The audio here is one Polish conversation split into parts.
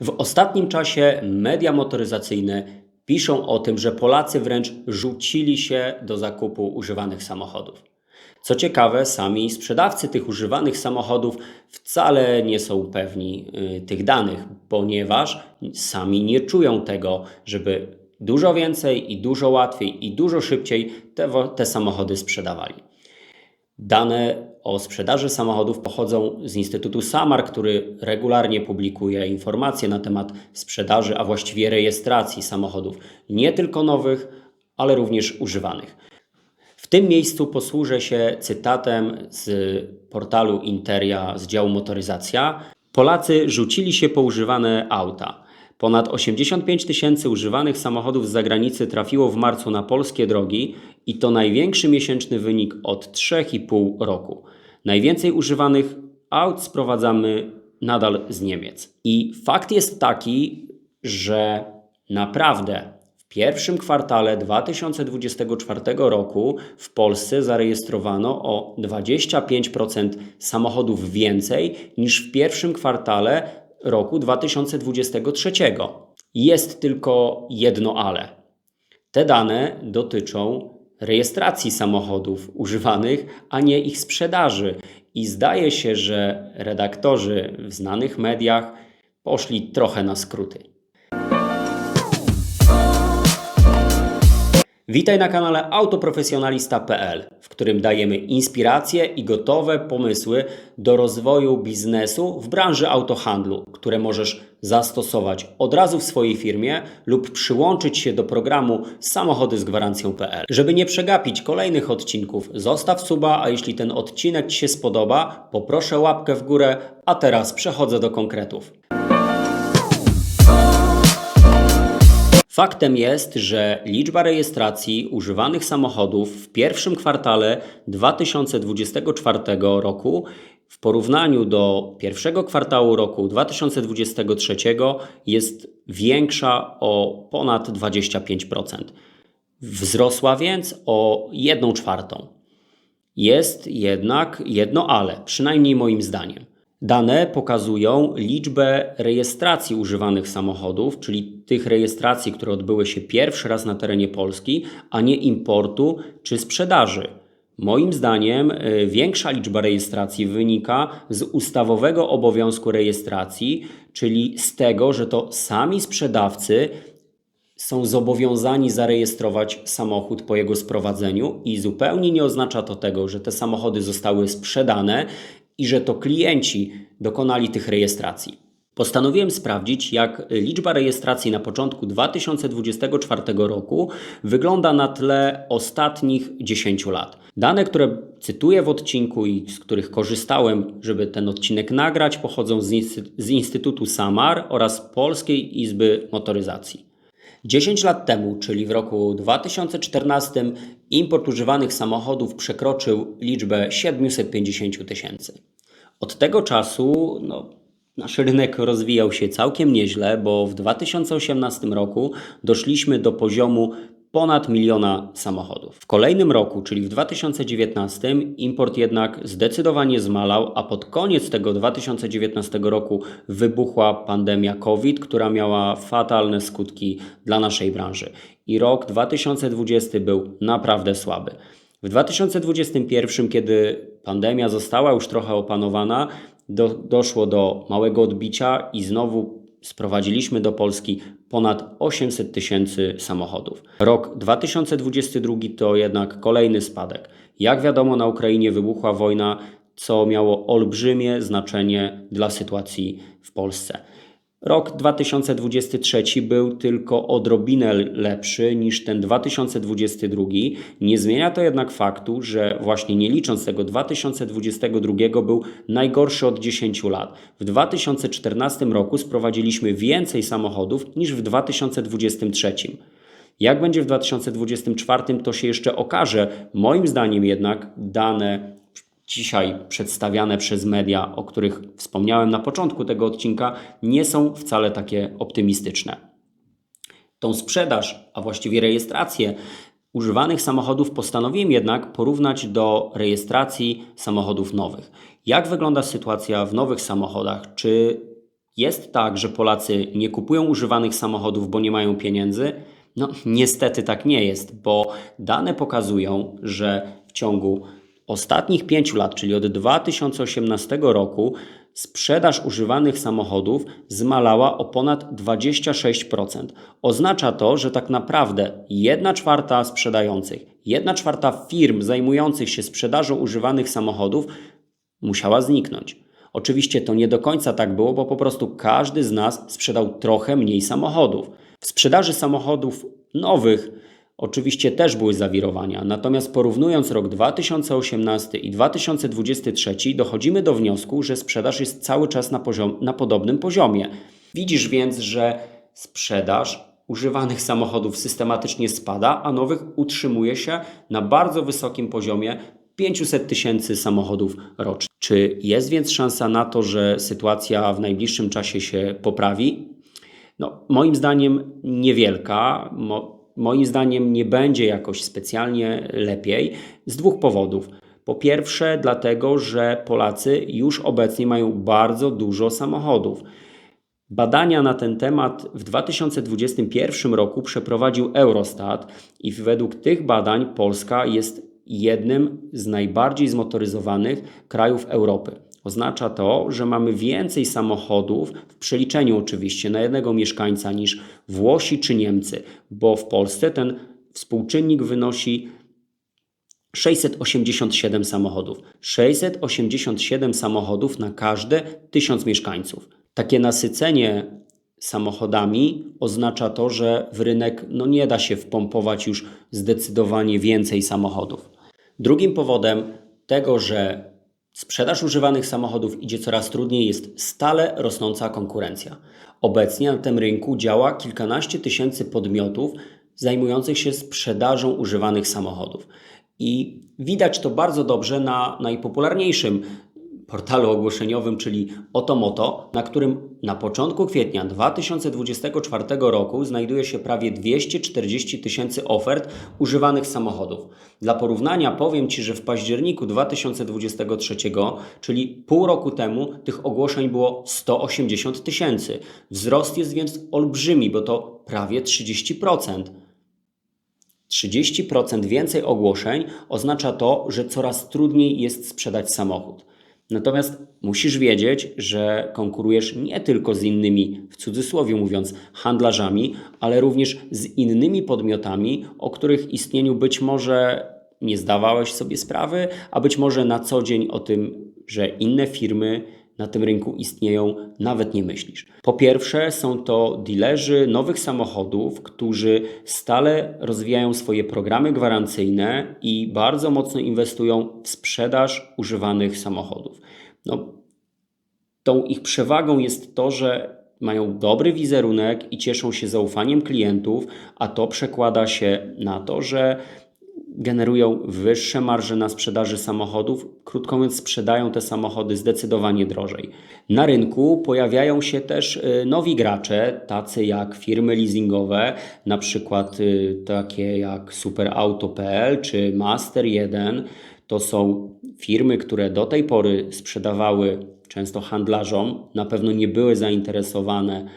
W ostatnim czasie media motoryzacyjne piszą o tym, że Polacy wręcz rzucili się do zakupu używanych samochodów. Co ciekawe, sami sprzedawcy tych używanych samochodów wcale nie są pewni y, tych danych, ponieważ sami nie czują tego, żeby dużo więcej i dużo łatwiej i dużo szybciej te, te samochody sprzedawali. Dane o sprzedaży samochodów pochodzą z Instytutu Samar, który regularnie publikuje informacje na temat sprzedaży, a właściwie rejestracji samochodów nie tylko nowych, ale również używanych. W tym miejscu posłużę się cytatem z portalu Interia z działu motoryzacja. Polacy rzucili się po używane auta. Ponad 85 tysięcy używanych samochodów z zagranicy trafiło w marcu na polskie drogi i to największy miesięczny wynik od 3,5 roku. Najwięcej używanych aut sprowadzamy nadal z Niemiec. I fakt jest taki, że naprawdę w pierwszym kwartale 2024 roku w Polsce zarejestrowano o 25% samochodów więcej niż w pierwszym kwartale roku 2023. Jest tylko jedno ale. Te dane dotyczą rejestracji samochodów używanych, a nie ich sprzedaży. I zdaje się, że redaktorzy w znanych mediach poszli trochę na skróty. Witaj na kanale autoprofesjonalista.pl, w którym dajemy inspiracje i gotowe pomysły do rozwoju biznesu w branży autohandlu, które możesz zastosować od razu w swojej firmie lub przyłączyć się do programu Samochody z gwarancją.pl. Żeby nie przegapić kolejnych odcinków, zostaw suba, a jeśli ten odcinek Ci się spodoba, poproszę łapkę w górę, a teraz przechodzę do konkretów. Faktem jest, że liczba rejestracji używanych samochodów w pierwszym kwartale 2024 roku w porównaniu do pierwszego kwartału roku 2023 jest większa o ponad 25%. Wzrosła więc o 1 czwartą. Jest jednak jedno ale, przynajmniej moim zdaniem. Dane pokazują liczbę rejestracji używanych samochodów, czyli tych rejestracji, które odbyły się pierwszy raz na terenie Polski, a nie importu czy sprzedaży. Moim zdaniem y, większa liczba rejestracji wynika z ustawowego obowiązku rejestracji, czyli z tego, że to sami sprzedawcy są zobowiązani zarejestrować samochód po jego sprowadzeniu i zupełnie nie oznacza to tego, że te samochody zostały sprzedane i że to klienci dokonali tych rejestracji. Postanowiłem sprawdzić, jak liczba rejestracji na początku 2024 roku wygląda na tle ostatnich 10 lat. Dane, które cytuję w odcinku i z których korzystałem, żeby ten odcinek nagrać, pochodzą z, insty- z Instytutu Samar oraz Polskiej Izby Motoryzacji. 10 lat temu, czyli w roku 2014, import używanych samochodów przekroczył liczbę 750 tysięcy. Od tego czasu no, nasz rynek rozwijał się całkiem nieźle, bo w 2018 roku doszliśmy do poziomu ponad miliona samochodów. W kolejnym roku, czyli w 2019, import jednak zdecydowanie zmalał, a pod koniec tego 2019 roku wybuchła pandemia COVID, która miała fatalne skutki dla naszej branży. I rok 2020 był naprawdę słaby. W 2021, kiedy pandemia została już trochę opanowana, do, doszło do małego odbicia i znowu sprowadziliśmy do Polski ponad 800 tysięcy samochodów. Rok 2022 to jednak kolejny spadek. Jak wiadomo, na Ukrainie wybuchła wojna, co miało olbrzymie znaczenie dla sytuacji w Polsce. Rok 2023 był tylko odrobinę lepszy niż ten 2022. Nie zmienia to jednak faktu, że właśnie nie licząc tego 2022 był najgorszy od 10 lat. W 2014 roku sprowadziliśmy więcej samochodów niż w 2023. Jak będzie w 2024, to się jeszcze okaże. Moim zdaniem jednak dane dzisiaj przedstawiane przez media, o których wspomniałem na początku tego odcinka, nie są wcale takie optymistyczne. Tą sprzedaż, a właściwie rejestrację używanych samochodów postanowiłem jednak porównać do rejestracji samochodów nowych. Jak wygląda sytuacja w nowych samochodach? Czy jest tak, że Polacy nie kupują używanych samochodów, bo nie mają pieniędzy? No, niestety tak nie jest, bo dane pokazują, że w ciągu ostatnich pięciu lat, czyli od 2018 roku, sprzedaż używanych samochodów zmalała o ponad 26%. Oznacza to, że tak naprawdę 1 czwarta sprzedających, 1 czwarta firm zajmujących się sprzedażą używanych samochodów musiała zniknąć. Oczywiście to nie do końca tak było, bo po prostu każdy z nas sprzedał trochę mniej samochodów. W sprzedaży samochodów nowych oczywiście też były zawirowania, natomiast porównując rok 2018 i 2023 dochodzimy do wniosku, że sprzedaż jest cały czas na, poziom, na podobnym poziomie. Widzisz więc, że sprzedaż używanych samochodów systematycznie spada, a nowych utrzymuje się na bardzo wysokim poziomie 500 tysięcy samochodów rocznie. Czy jest więc szansa na to, że sytuacja w najbliższym czasie się poprawi? No, moim zdaniem niewielka. Moim zdaniem nie będzie jakoś specjalnie lepiej z dwóch powodów. Po pierwsze, dlatego, że Polacy już obecnie mają bardzo dużo samochodów. Badania na ten temat w 2021 roku przeprowadził Eurostat i według tych badań Polska jest jednym z najbardziej zmotoryzowanych krajów Europy. Oznacza to, że mamy więcej samochodów, w przeliczeniu oczywiście na jednego mieszkańca niż Włosi czy Niemcy, bo w Polsce ten współczynnik wynosi 687 samochodów. 687 samochodów na każde 1000 mieszkańców. Takie nasycenie samochodami oznacza to, że w rynek no nie da się wpompować już zdecydowanie więcej samochodów. Drugim powodem tego, że sprzedaż używanych samochodów idzie coraz trudniej, jest stale rosnąca konkurencja. Obecnie na tym rynku działa kilkanaście tysięcy podmiotów zajmujących się sprzedażą używanych samochodów. I widać to bardzo dobrze na najpopularniejszym portalu ogłoszeniowym, czyli Otomoto, na którym na początku kwietnia 2024 roku znajduje się prawie 240 tysięcy ofert używanych samochodów. Dla porównania powiem Ci, że w październiku 2023, czyli pół roku temu, tych ogłoszeń było 180 tysięcy. Wzrost jest więc olbrzymi, bo to prawie 30%. 30% więcej ogłoszeń oznacza to, że coraz trudniej jest sprzedać samochód. Natomiast musisz wiedzieć, że konkurujesz nie tylko z innymi, w cudzysłowie mówiąc, handlarzami, ale również z innymi podmiotami, o których istnieniu być może nie zdawałeś sobie sprawy, a być może na co dzień o tym, że inne firmy na tym rynku istnieją, nawet nie myślisz. Po pierwsze, są to dilerzy nowych samochodów, którzy stale rozwijają swoje programy gwarancyjne i bardzo mocno inwestują w sprzedaż używanych samochodów. No, tą ich przewagą jest to, że mają dobry wizerunek i cieszą się zaufaniem klientów, a to przekłada się na to, że generują wyższe marże na sprzedaży samochodów, krótko mówiąc, sprzedają te samochody zdecydowanie drożej. Na rynku pojawiają się też y, nowi gracze, tacy jak firmy leasingowe, na przykład y, takie jak superauto.pl czy Master1. To są firmy, które do tej pory sprzedawały często handlarzom, na pewno nie były zainteresowane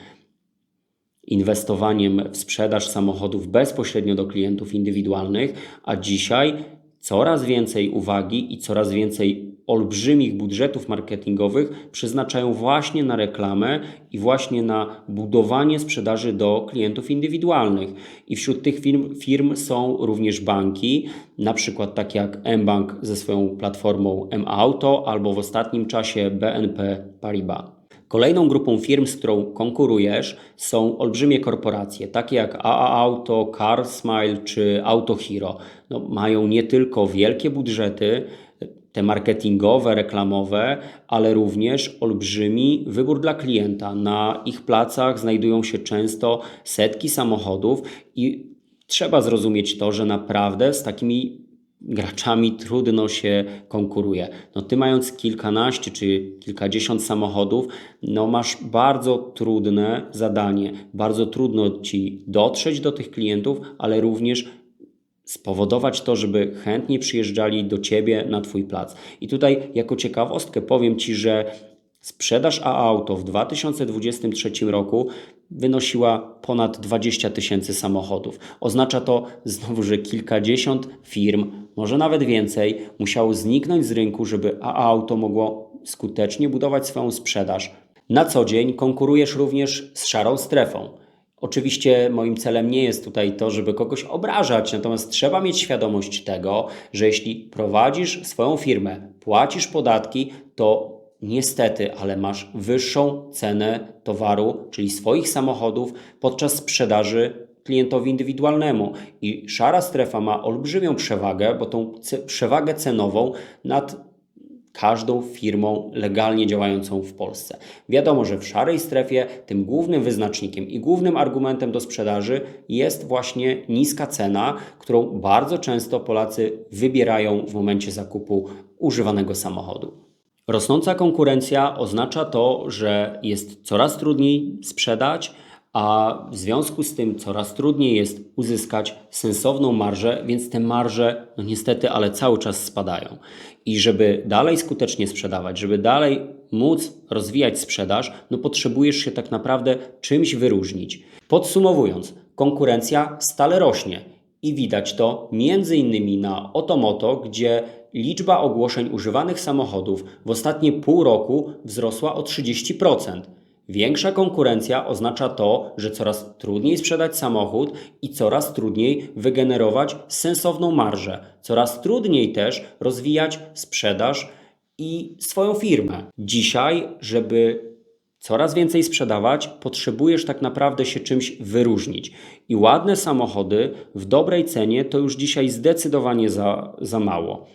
inwestowaniem w sprzedaż samochodów bezpośrednio do klientów indywidualnych, a dzisiaj coraz więcej uwagi i coraz więcej olbrzymich budżetów marketingowych przeznaczają właśnie na reklamę i właśnie na budowanie sprzedaży do klientów indywidualnych. I wśród tych firm, firm są również banki, na przykład takie jak mBank ze swoją platformą mAuto albo w ostatnim czasie BNP Paribas. Kolejną grupą firm, z którą konkurujesz, są olbrzymie korporacje, takie jak AA Auto, Car Smile czy Auto Hero. No, mają nie tylko wielkie budżety, te marketingowe, reklamowe, ale również olbrzymi wybór dla klienta. Na ich placach znajdują się często setki samochodów i trzeba zrozumieć to, że naprawdę z takimi graczami trudno się konkuruje. No ty mając kilkanaście czy kilkadziesiąt samochodów, no masz bardzo trudne zadanie. Bardzo trudno ci dotrzeć do tych klientów, ale również spowodować to, żeby chętnie przyjeżdżali do ciebie na twój plac. I tutaj jako ciekawostkę powiem ci, że Sprzedaż A auto w 2023 roku wynosiła ponad 20 tysięcy samochodów. Oznacza to znowu, że kilkadziesiąt firm, może nawet więcej, musiało zniknąć z rynku, żeby A auto mogło skutecznie budować swoją sprzedaż. Na co dzień konkurujesz również z szarą strefą. Oczywiście moim celem nie jest tutaj to, żeby kogoś obrażać, natomiast trzeba mieć świadomość tego, że jeśli prowadzisz swoją firmę, płacisz podatki, to niestety, ale masz wyższą cenę towaru, czyli swoich samochodów podczas sprzedaży klientowi indywidualnemu. I szara strefa ma olbrzymią przewagę, bo tą przewagę cenową nad każdą firmą legalnie działającą w Polsce. Wiadomo, że w szarej strefie tym głównym wyznacznikiem i głównym argumentem do sprzedaży jest właśnie niska cena, którą bardzo często Polacy wybierają w momencie zakupu używanego samochodu. Rosnąca konkurencja oznacza to, że jest coraz trudniej sprzedać, a w związku z tym coraz trudniej jest uzyskać sensowną marżę, więc te marże, no niestety, ale cały czas spadają. I żeby dalej skutecznie sprzedawać, żeby dalej móc rozwijać sprzedaż, no potrzebujesz się tak naprawdę czymś wyróżnić. Podsumowując, konkurencja stale rośnie i widać to między innymi na Otomoto, gdzie liczba ogłoszeń używanych samochodów w ostatnie pół roku wzrosła o 30%. Większa konkurencja oznacza to, że coraz trudniej sprzedać samochód i coraz trudniej wygenerować sensowną marżę. Coraz trudniej też rozwijać sprzedaż i swoją firmę. Dzisiaj, żeby coraz więcej sprzedawać, potrzebujesz tak naprawdę się czymś wyróżnić. I ładne samochody w dobrej cenie to już dzisiaj zdecydowanie za, za mało.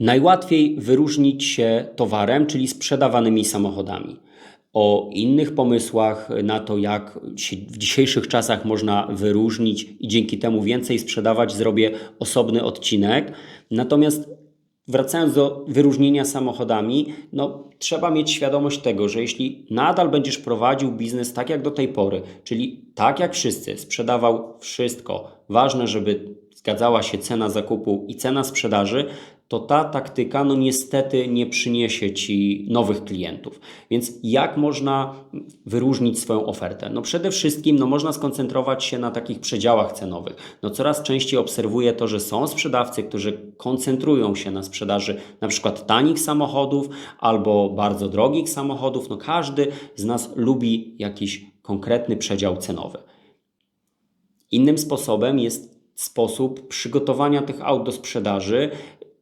Najłatwiej wyróżnić się towarem, czyli sprzedawanymi samochodami. O innych pomysłach na to, jak w dzisiejszych czasach można wyróżnić i dzięki temu więcej sprzedawać, zrobię osobny odcinek. Natomiast wracając do wyróżnienia samochodami, no, trzeba mieć świadomość tego, że jeśli nadal będziesz prowadził biznes tak jak do tej pory, czyli tak jak wszyscy, sprzedawał wszystko, ważne, żeby zgadzała się cena zakupu i cena sprzedaży, to ta taktyka no niestety nie przyniesie Ci nowych klientów. Więc jak można wyróżnić swoją ofertę? No przede wszystkim no można skoncentrować się na takich przedziałach cenowych. No coraz częściej obserwuję to, że są sprzedawcy, którzy koncentrują się na sprzedaży na przykład tanich samochodów albo bardzo drogich samochodów. No każdy z nas lubi jakiś konkretny przedział cenowy. Innym sposobem jest sposób przygotowania tych aut do sprzedaży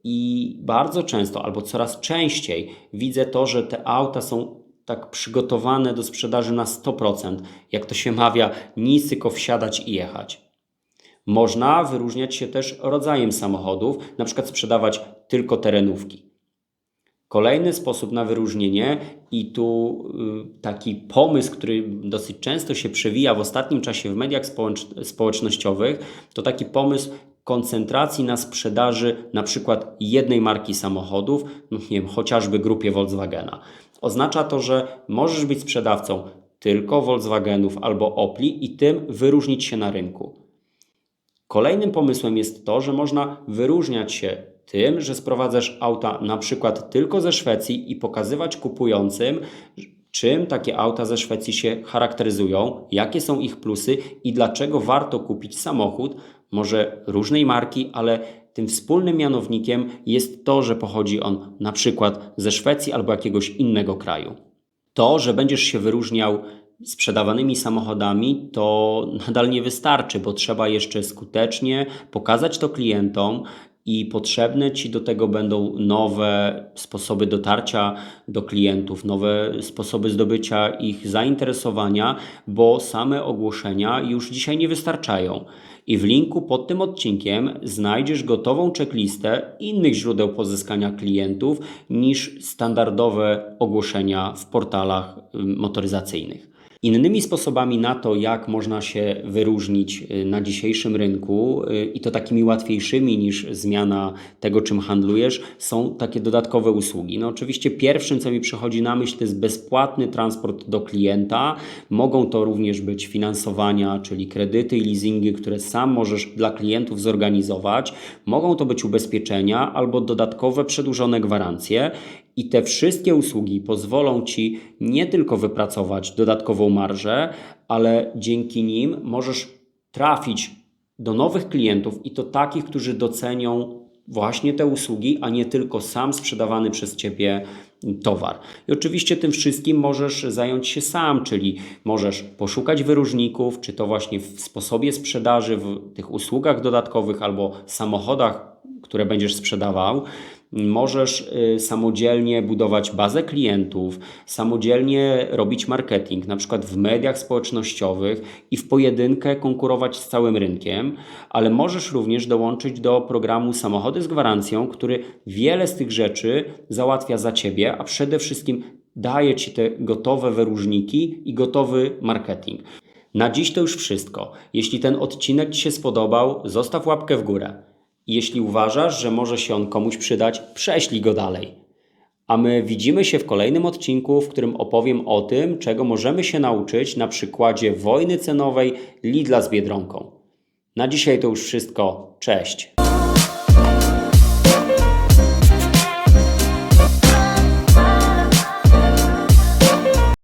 i bardzo często albo coraz częściej widzę to, że te auta są tak przygotowane do sprzedaży na 100%. Jak to się mawia, nic tylko wsiadać i jechać. Można wyróżniać się też rodzajem samochodów, na przykład sprzedawać tylko terenówki. Kolejny sposób na wyróżnienie, i tu y, taki pomysł, który dosyć często się przewija w ostatnim czasie w mediach społecznościowych, to taki pomysł koncentracji na sprzedaży na przykład jednej marki samochodów, no nie wiem, chociażby grupie Volkswagena. Oznacza to, że możesz być sprzedawcą tylko Volkswagenów albo Opli i tym wyróżnić się na rynku. Kolejnym pomysłem jest to, że można wyróżniać się tym, że sprowadzasz auta na przykład tylko ze Szwecji i pokazywać kupującym, czym takie auta ze Szwecji się charakteryzują, jakie są ich plusy i dlaczego warto kupić samochód, może różnej marki, ale tym wspólnym mianownikiem jest to, że pochodzi on na przykład ze Szwecji albo jakiegoś innego kraju. To, że będziesz się wyróżniał sprzedawanymi samochodami, to nadal nie wystarczy, bo trzeba jeszcze skutecznie pokazać to klientom i potrzebne Ci do tego będą nowe sposoby dotarcia do klientów, nowe sposoby zdobycia ich zainteresowania, bo same ogłoszenia już dzisiaj nie wystarczają. I w linku pod tym odcinkiem znajdziesz gotową checklistę innych źródeł pozyskania klientów niż standardowe ogłoszenia w portalach motoryzacyjnych. Innymi sposobami na to, jak można się wyróżnić y, na dzisiejszym rynku y, i to takimi łatwiejszymi niż zmiana tego, czym handlujesz, są takie dodatkowe usługi. No oczywiście pierwszym, co mi przychodzi na myśl, to jest bezpłatny transport do klienta. Mogą to również być finansowania, czyli kredyty i leasingi, które sam możesz dla klientów zorganizować. Mogą to być ubezpieczenia albo dodatkowe przedłużone gwarancje I te wszystkie usługi pozwolą Ci nie tylko wypracować dodatkową marżę, ale dzięki nim możesz trafić do nowych klientów i to takich, którzy docenią właśnie te usługi, a nie tylko sam sprzedawany przez Ciebie towar. I oczywiście tym wszystkim możesz zająć się sam, czyli możesz poszukać wyróżników, czy to właśnie w sposobie sprzedaży, w tych usługach dodatkowych albo samochodach, które będziesz sprzedawał. Możesz y, samodzielnie budować bazę klientów, samodzielnie robić marketing, na przykład w mediach społecznościowych i w pojedynkę konkurować z całym rynkiem, ale możesz również dołączyć do programu Samochody z gwarancją, który wiele z tych rzeczy załatwia za ciebie, a przede wszystkim daje ci te gotowe wyróżniki i gotowy marketing. Na dziś to już wszystko. Jeśli ten odcinek Ci się spodobał, zostaw łapkę w górę. Jeśli uważasz, że może się on komuś przydać, prześlij go dalej. A my widzimy się w kolejnym odcinku, w którym opowiem o tym, czego możemy się nauczyć na przykładzie wojny cenowej Lidla z Biedronką. Na dzisiaj to już wszystko. Cześć.